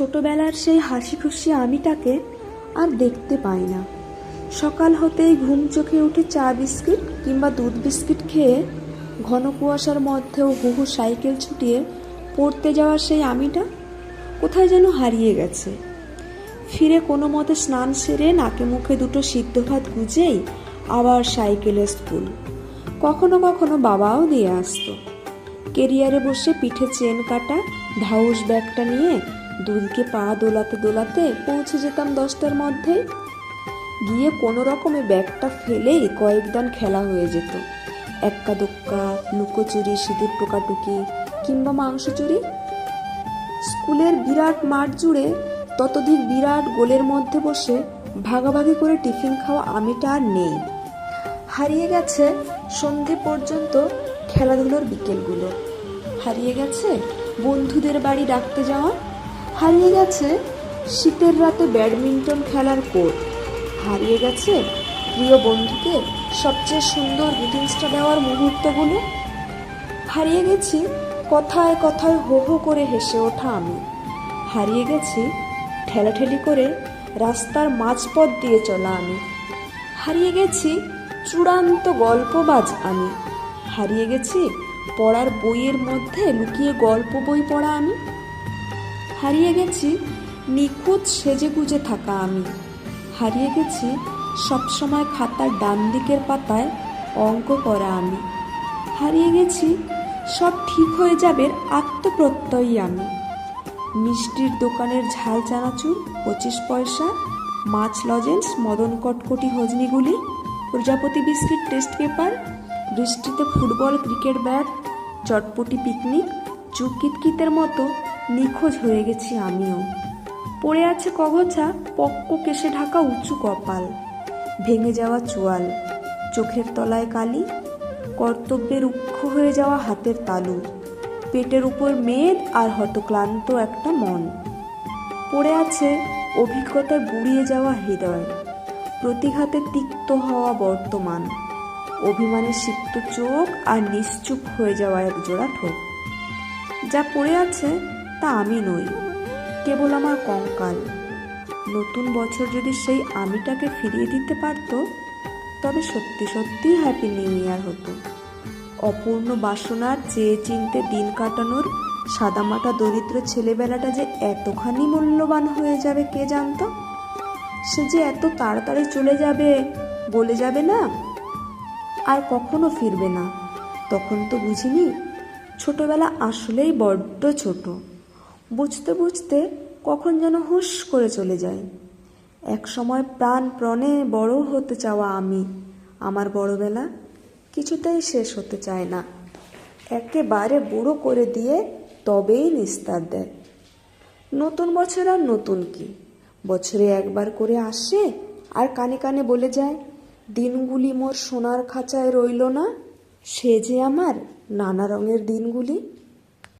ছোটবেলার সেই হাসি খুশি আমিটাকে আর দেখতে পাই না। সকাল হতেই ঘুম চোখে উঠে চা বিস্কিট কিংবা দুধ বিস্কিট খেয়ে ঘন কুয়াশার মধ্যেও হুহু সাইকেল ছুটিয়ে পড়তে যাওয়ার সেই আমিটা কোথায় যেন হারিয়ে গেছে। ফিরে কোনো মতে স্নান সেরে নাকে মুখে দুটো সিদ্ধ ভাত গুজেই আবার সাইকেলে স্কুল। কখনো কখনো বাবাও দিয়ে আসতো। কেরিয়ারে বসে পিঠে চেন কাটা ঢাউস ব্যাগটা নিয়ে দুদিকে পা দোলাতে দোলাতে পৌঁছে যেতাম দশটার মধ্যেই গিয়ে কোনো রকমে ব্যাগটা ফেলেই কয়েকদান খেলা হয়ে যেত। এক্কা দোক্কা, লুকোচুরি, সিঁদুর টোকাটুকি কিংবা মাংস চুরি স্কুলের বিরাট মাঠ জুড়ে ততোধিক বিরাট গোলের মধ্যে বসে ভাগাভাগি করে টিফিন খাওয়া আমিটা আর নেই। হারিয়ে গেছে সন্ধে পর্যন্ত খেলাধুলোর বিকেলগুলো। হারিয়ে গেছে বন্ধুদের বাড়ি ডাকতে যাওয়া হারিয়ে গেছে শীতের রাতে ব্যাডমিন্টন খেলার কোর্ট। হারিয়ে গেছে প্রিয় বন্ধুকে সবচেয়ে সুন্দর গ্রিটিংসটা দেওয়ার মুহূর্তগুলো। হারিয়ে গেছি কথায় কথায় হো হো করে হেসে ওঠা আমি। হারিয়ে গেছি ঠেলাঠেলি করে রাস্তার মাঝপথ দিয়ে চলা আমি। হারিয়ে গেছি চূড়ান্ত গল্পবাজ আমি। হারিয়ে গেছি পড়ার বইয়ের মধ্যে লুকিয়ে গল্প বই পড়া আমি। হারিয়ে গেছি, নিখুঁত সেজে গুজে থাকা আমি। হারিয়ে গেছি, সবসময় খাতার ডান দিকের পাতায় অঙ্ক করা আমি। হারিয়ে গেছি, সব ঠিক হয়ে যাবে আত্মপ্রত্যয়ী আমি। মিষ্টির দোকানের ঝাল চানাচুর, পঁচিশ পয়সা, মাছ লজেন্স, মদন কটকটি হজনিগুলি, প্রজাপতি বিস্কিট টেস্ট পেপার, বৃষ্টিতে ফুটবল, ক্রিকেট ব্যাট, চটপটি পিকনিক চুকিতকিতের মতো নিখোঁজ হয়ে গেছি আমিও। পড়ে আছে কগছা পক্ক কেশে ঢাকা উঁচু কপাল। ভেঙে যাওয়া চোয়াল, চোখের তলায় কালি কর্তব্যে রুক্ষ হয়ে যাওয়া হাতের তালু, পেটের উপর মেদ আর হতক্লান্ত একটা মন। পড়ে আছে অভিজ্ঞতায় বুড়িয়ে যাওয়া হৃদয়, প্রতিঘাতে তিক্ত হওয়া বর্তমান, অভিমানে সিক্ত চোখ আর নিশ্চুপ হয়ে যাওয়া একজোড়া ঠোঁট। যা পড়ে আছে তা আমি নই, কেবল আমার কঙ্কাল। নতুন বছর যদি সেই আমিটাকে ফিরিয়ে দিতে পারতো, তবে সত্যি সত্যিই হ্যাপি নিউ ইয়ার হতো। অপূর্ণ বাসনার চেয়ে চিনতে দিন কাটানোর সাদামাটা দরিদ্র ছেলেবেলাটা যে এতখানি মূল্যবান হয়ে যাবে কে জানতো? সে যে এত তাড়াতাড়ি চলে যাবে বলে যাবে না? আর কখনো ফিরবে না। তখন তো বুঝিনি, ছোটবেলা আসলেই বড্ড ছোট। বুঝতে বুঝতে কখন যেন হুশ করে চলে যায়। এক সময় প্রাণ প্রণে বড় হতে চাওয়া আমি, আমার বড়বেলা কিছুতেই শেষ হতে চায় না। একেবারে বুড়ো করে দিয়ে তবেই নিস্তার দেয়। নতুন বছর আর নতুন কি? বছরে একবার করে আসে আর কানে কানে বলে যায়, দিনগুলি মোর সোনার খাঁচায় রইল না, সে যে আমার নানা রঙের দিনগুলি।